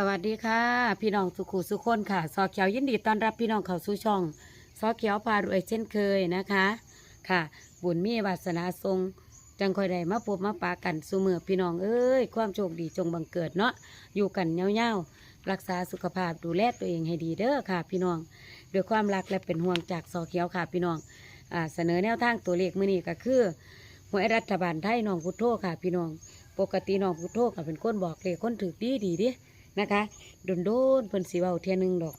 สวัสดีค่ะ พี่น้องสุขุสุขคนค่ะซอเขียวยินดีต้อนรับพี่น้องเข้าสู่ช่องซอเขียวพารวยเช่นเคยนะคะ ค่ะ บุญมีวาสนาทรง จังคอยได้มาพบมาปากันสู่มือพี่น้องเอ้ยความโชคดีจงบังเกิดเนาะอยู่กันเงาๆรักษาสุขภาพดูแลตัวเองให้ดีเด้อค่ะ พี่น้องด้วยความรักและเป็นห่วงจากซอเขียวค่ะ พี่น้องอ่าเสนอแนวทางตัวเลขมือนี้ก็คือหวยรัฐบาลไทยน้องพุทโธค่ะ พี่น้อง ปกติน้องพุทโธก็เป็นคนบอกเลขคนถือดีดีดิ นะคะโดนโดนเพิ่นสีเบาเทียนึงดอก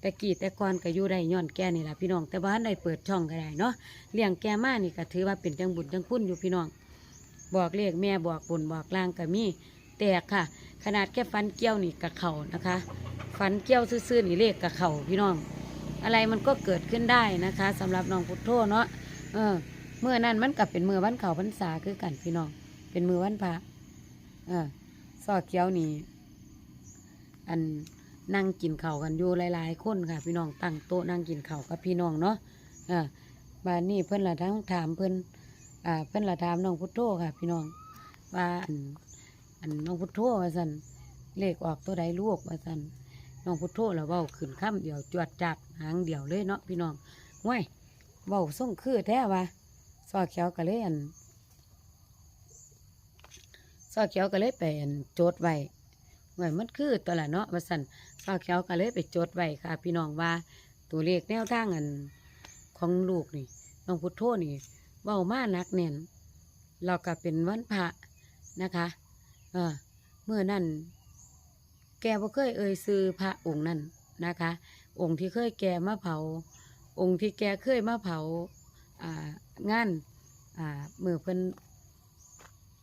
แต่กี้แต่ก่อนก็อยู่ได้ย้อนแก่นี่ล่ะพี่น้อง แต่บ้านได้เปิดช่องก็ได้เนาะเลี้ยงแก่มานี่ก็ถือว่าเป็นจังบุญจังคุณอยู่พี่น้อง บอกเลขแม่บอกบุญบอกลางก็มีแตกค่ะ ขนาดแค่ฟันเกี้ยวนี่กับเข่านะคะ ฟันเกี้ยวซื่อๆนี่เลขกับเข่าพี่น้อง อะไรมันก็เกิดขึ้นได้นะคะสำหรับน้องพุทโธเนาะเออเมื่อนั้นมันกับเป็นมือวันเข่าพรรษาคือกันพี่น้อง เป็นมือวันพระเออซอเกี้ยวนี่ อันนั่งกินข้าวกันอยู่หลายๆคนค่ะ พี่น้องตั้งโต๊ะนั่งกินข้าวกับพี่น้องเนาะอ่าบ้านนี้เพิ่อนละทั้งถามเพิ่อนอ่าเพิ่อนละถามน้องพุทโธค่ะ พี่น้องว่าอันอันน้องพุทโธว่าสันเลขออกตัวใดลูกว่าสันน้องพุทโธละเว้าขึ้นคำเดียวจวดจัดหางเดี่ยวเลยเนาะพี่น้องว้ายเว้าส่งคือแท้ว่าซอเขียวก็เลยอันซอเขียวก็เลยไปอันโจดไว้ ไว้มันคือตัวละเนาะว่าสั่นข้าวเขียวก็เลยไปจดไว้ค่ะ พี่น้องว่าตัวเลขแนวทางอันของลูกนี่น้องพุทโธนี่เว้ามานักแน่นเราก็เป็นวันพระนะคะเออเมื่อนั้นแกบ่เคยเอ่ยซื้อพระองค์นั้นนะคะ องค์ที่เคยแกมาเผา องค์ที่แกเคยมาเผาอ่างานอ่ามือเพิ่น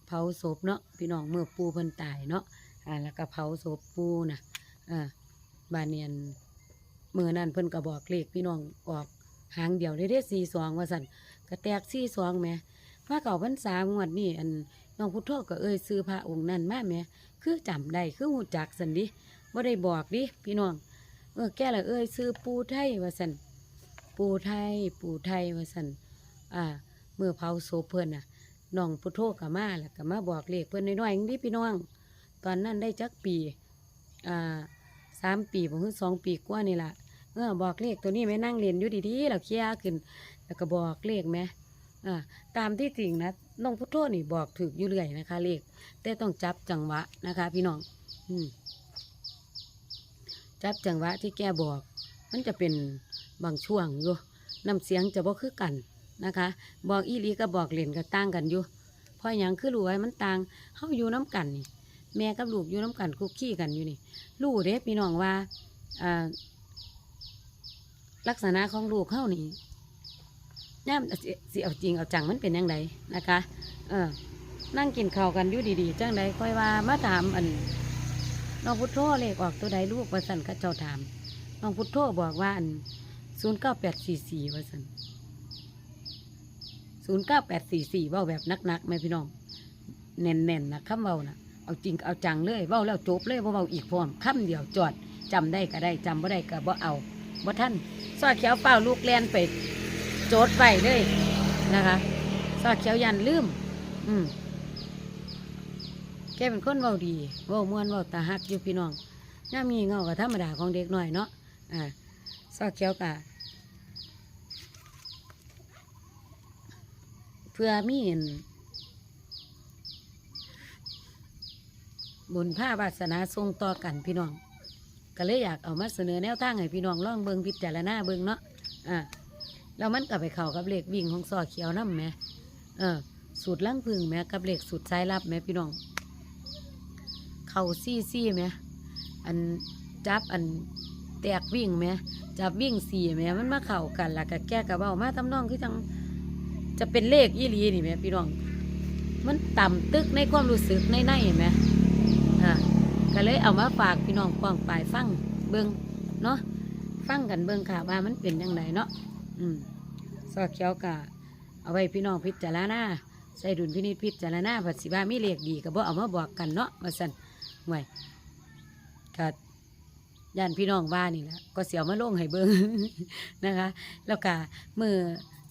เผาศพเนาะพี่น้องเมื่อปูเพิ่นตายเนาะ อ่าแล้วก็เผาศพปูนะอ่าบานเนียนมือนั่นเพิ่นก็บอกเลขพี่น้องออกหางเดียวได้ได้สี่สองว่าสันก็แตกสี่สองแหม่มาเก่าพรรษางวดนี่อันน้องพุทโธก็เอ่ยซื้อพระองค์นั้นมาแหม่คือจำได้คือหูจักสันดิว่าได้บอกดิพี่น้องเออแกละเอ่ยซื้อปูไทยว่าสันปูไทย ปูไทยว่าสันอ่าเมื่อเผาศพเพิ่นน่ะน้องพุทโธก็มาแล้วก็มาบอกเลขเพิ่นน้อยๆอย่างนี้พี่น้อง ตอนนั้นได้จักปีอ่าสามปีผมคือสองปีกว่านี่แหละเออบอกเลขตัวนี้แม่นั่งเรียนอยู่ดีๆเราเคลียร์ขึ้น แล้วก็บอกเลขไหมอ่าตามที่จริงนะน้องพุทโธนี่บอกถูกอยู่เรื่อยนะคะ เลขแต่ต้องจับจังหวะนะคะ พี่น้อง อืมจับจังหวะที่แกบอก มันจะเป็นบางช่วงอยู่น้ำเสียงจะบ่คือกันนะคะ บอกอีลีกับบอกเล่นก็ต่างกันอยู่พราะหยังคือรู้ไว้มันต่างเฮาอยู่น้ำกันนี่ แม่กับลูกอยู่น้ำกันคุกขี้กันอยู่นี่ลูกเด้พี่น้องว่าลักษณะของลูกเข้านี่ย่ามสิเอาจริงเอาจังมันเป็นยังไงนะคะ เออนั่งกินข้าวกันอยู่ดีๆจังใดค่อยว่ามาถามอันน้องพุทโธเลขออกตัวใดลูกว่าสันก็เจ้าถามน้องพุทโธบอกว่าอันศูนย์เก้าแปดสี่สี่ว่าสันศูนย์เก้าแปดสี่สี่ว่าแบบนักๆไหมพี่น้องแน่นๆนะคำเบานะ เอาจริงเอาจังเลยเว้าแล้วจบเลยบ่เว้าอีกพร้อมคำเดียวจอดจำได้ก็ได้จำบ่ได้ก็บ่เอาบ่ท่านซอเขียวเปล่าลูกแลนไปโจดไปเลยนะคะซอเขียวยันลืม อืมแกเป็นคนเว้าดีเว้าม่วนเว้าตาฮักอยู่พี่น้องย่ามีเงาก็ธรรมดาของเด็กหน้อยเนาะอ่าซอเขียวกะเพื่อมีอัน บุญผ้าวาสนาทรงต่อกันพี่น้อง ก็เลยอยากเอามาเสนอแนวทางให้พี่น้องลองเบิงพิจารณาเบิงเนาะอ่าแล้วมันก็ไปเข้ากับเลขวิ่งของซอเขียวน้ำแหม่เออสูตรล่างพึ่งแหม่กับเลขสูตรสายลับแหม่พี่น้อง เข่าซี่ซี่แหม่อันจับอันแตกวิ่งแหม่จับวิ่งสี่แหม่มันมาเข้ากันแล้วก็แก้กระเบ้ามาทำนองคือจังจะเป็นเลขอีหลีนี่แหม่พี่น้อง มันต่ำตึกในความรู้สึกในในๆเห็นไหม อ่าก็เลยเอามาฝากพี่น้องป้องปลายฟังเบิงเนาะฟังกันเบิงค่ะว่ามันเป็นยังไงเนาะอืมซอเขียวกะเอาไว้พี่น้องพิจารณาใส่ดุลพินิจพิจารณาผัดสิบ้ามีเลขดีก็บ่เอามาบอกกันเนาะว่าสั่นห่วยก็ย่านพี่น้องบ้านนี่แหละก็เสียวมาลงให้เบิงนะคะ แล้วก็มือ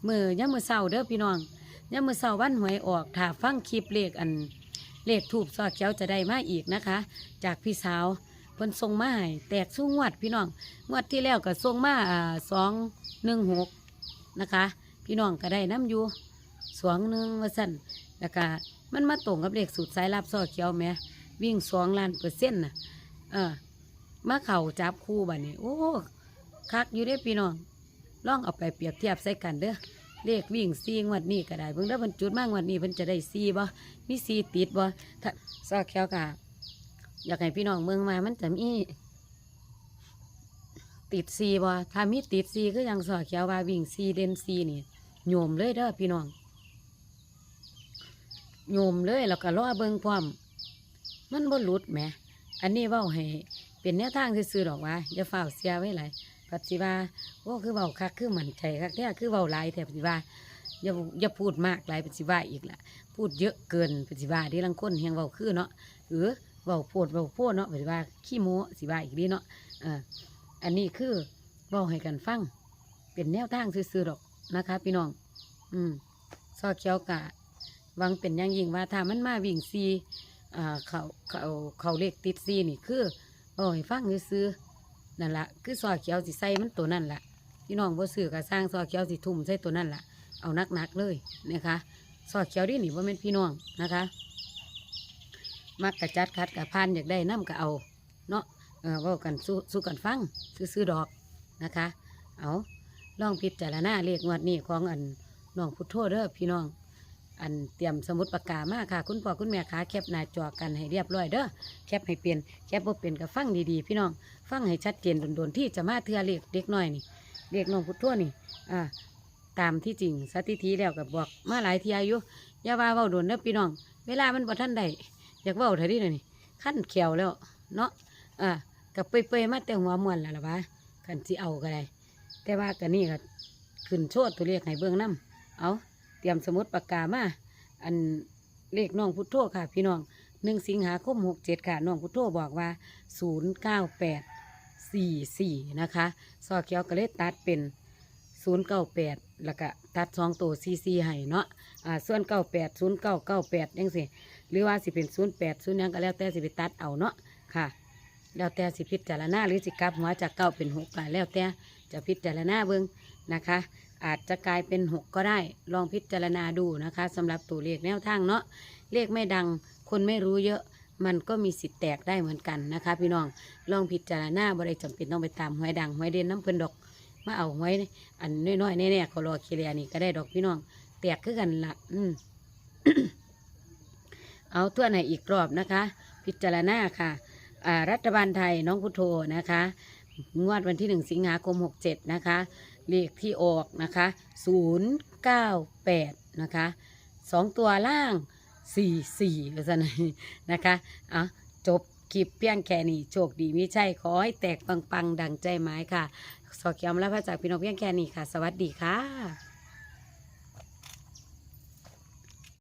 มือย่ามือเศร้าเด้อพี่น้องย่ามมือเศร้าวันหวยออกถ้าฟังคลิปเลขอัน เลขถูกซอเขียวจะได้มาอีกนะคะ จากพี่สาวเพิ่นส่งมาให้แตกสู้งวดพี่น้องงวดที่แล้วก็ส่งมาอ่าสองหนึ่งหกนะคะ พี่น้องก็ได้น้ำอยู่สองหนึ่งว่าสั่นแล้วก็มันมาตรงกับเลขสูตรสายลับซอเขียวแหมวิ่งสองล้านเปอร์เซ็นต์น่ะเออมาเข่าจับคู่บัดนี้ โอ้คักอยู่ได้พี่น้องลองเอาไปเปรียบเทียบใส่กันเด้อ เลขวิ่งซีงวดนี้ก็ได้เพิ่งได้บรรจุดมากงวดนี้เพิ่นจะได้ซีบ่มีซีติดบ่ถ้าซอเขียวกะอยากให้พี่น้องเมืองมามันจะมีติดซีบ่ถ้ามีติดซีคืออยังสอเขียวว่าวิ่งซีเด่นซีนี่โยมเลยเด้อพี่น้องโยมเลยแล้วก็รอเบิ่งความมันบ่หลุดแหมอันนี้เว้าให้เป็นแนวทางซื่อๆดอกว่าอย่าฝ้าเสียไว้หลาย ปัจจิว่าโอ้คือเว้าคักคือหมั่นใจคักแท้คือเว้าหลายแท้ปัจจิว่าอย่าอย่าพูดมากหลายปัจจิว่าอีกล่ะพูดเยอะเกินปัจจิว่าที่ลังคนแฮงเว้าคือเนาะเออเว้าโพดเว้าโพดเนาะปัจจิว่าขี้โม้สิว่าอีกดีเนาะเอออันนี้คือเว้าให้กันฟังเป็นแนวทางซื่อๆดอกนะคะ พี่น้อง อืมซอเขียวกะวังเป็นอย่างยิ่งว่าถ้ามันมาวิ่งซีอ่าเขาเขาเขาเลขติดซีนี่คือเว้าให้ฟังซื่อ นั่นละคือซอเขียวสิใส่มันตัวนั่นละพี่น้องบ่ซื้อก็สร้างซอเขียวสิทุ่มใส่ตัวนั่นละเอานักๆเลยนะคะซอเขียวดินี่ว่าเป็นพี่น้องนะคะ มักกะจัดคัดกะพานอยากได้น้ำก็เอาเนาะเออว่ากันสู้สู้กันฟังซื้อดอกนะคะ เอาลองพิจารณาเลขงวดนี้ของอันน้องพุทโธเด้อพี่น้อง อันเตรียมสมุดปากกามาค่ะ คุณพ่อคุณแม่ขาแคปหน้าจอกันให้เรียบร้อยเด้อแคปให้เปลี่ยนแคปบ่เป็นก็ฟังดีๆพี่น้องฟังให้ชัดเจนโดนๆที่จะมาเทือเลขเด็กน้อยนี่เลขน้องพุทโธนี่อ่าตามที่จริงสถิติแล้วก็บอกมาหลายเทียอยู่อย่าว่าเว้าโดนเด้อพี่น้อง เวลามันบ่ทันได้อยากเว้าเท่านี้นี่ขั้นเขียวแล้วเนาะอ่ากับเปยๆมาแต่หัวมวนแล้วล่ะวะกันสิเอาก็ได้แต่ว่ากันนี่ก็ขึ้นโชดตัวเลขให้เบื้องน้ำเอา เตรียมสมุดปากกามาอันเลขน้องพุทโธค่ะ พี่น้องหนึ่งสิงหาคมหกเจ็ดค่ะน้องพุทโธบอกว่าศูนย์เก้าแปดสี่สี่นะคะซอเขียวก็เลยตัดเป็นศูนย์เก้าแปดแล้วก็ตัดสองตัวซีซีให้เนาะอ่าส่วนเก้าแปดศูนย์เก้าเก้าแปดยังสิหรือว่าสิเป็นศูนย์แปดศูนย์ยังก็แล้วแต่สิไปตัดเอาเนาะค่ะ แล้วแต่สิพิจารณาหรือสิกลับหัวจากเก้าเป็นหกก็แล้วแต่จะพิจารณาเบิ้งนะคะ อาจจะกลายเป็นหกก็ได้ ลองพิจารณาดูนะคะสำหรับตัวเลขแนวทางเนาะเลขไม่ดังคนไม่รู้เยอะมันก็มีสิทธิ์แตกได้เหมือนกันนะคะ พี่น้องลองพิจารณาบ่ได้จำเป็นต้องไปตามหวยดังหวยเด่นน้ำเพิ่นดอกมาเอาหวยอันน้อยๆแน่ๆเขารอเคลียร์นี่ก็ได้ดอกพี่น้องแตกคือกันละอืมเอาตัวไหนอีกรอบนะคะ พิจารณาค่ะรัฐบาลไทยน้องพุทโธนะคะ งวดวันที่หนึ่งสิงหาคมหกเจ็ดนะคะ เลขที่ออกนะคะศูนย์เก้าแปดนะคะสองตัวล่างสี่สี่ก็จะไหนนะคะอะจบคลิปเพียงแค่นี้โชคดีมิใช่ขอให้แตกปังๆ ดังใจไม้ค่ะ สอเขียมและพระจากพี่น้องเพียงแค่นี้ค่ะ สวัสดีค่ะ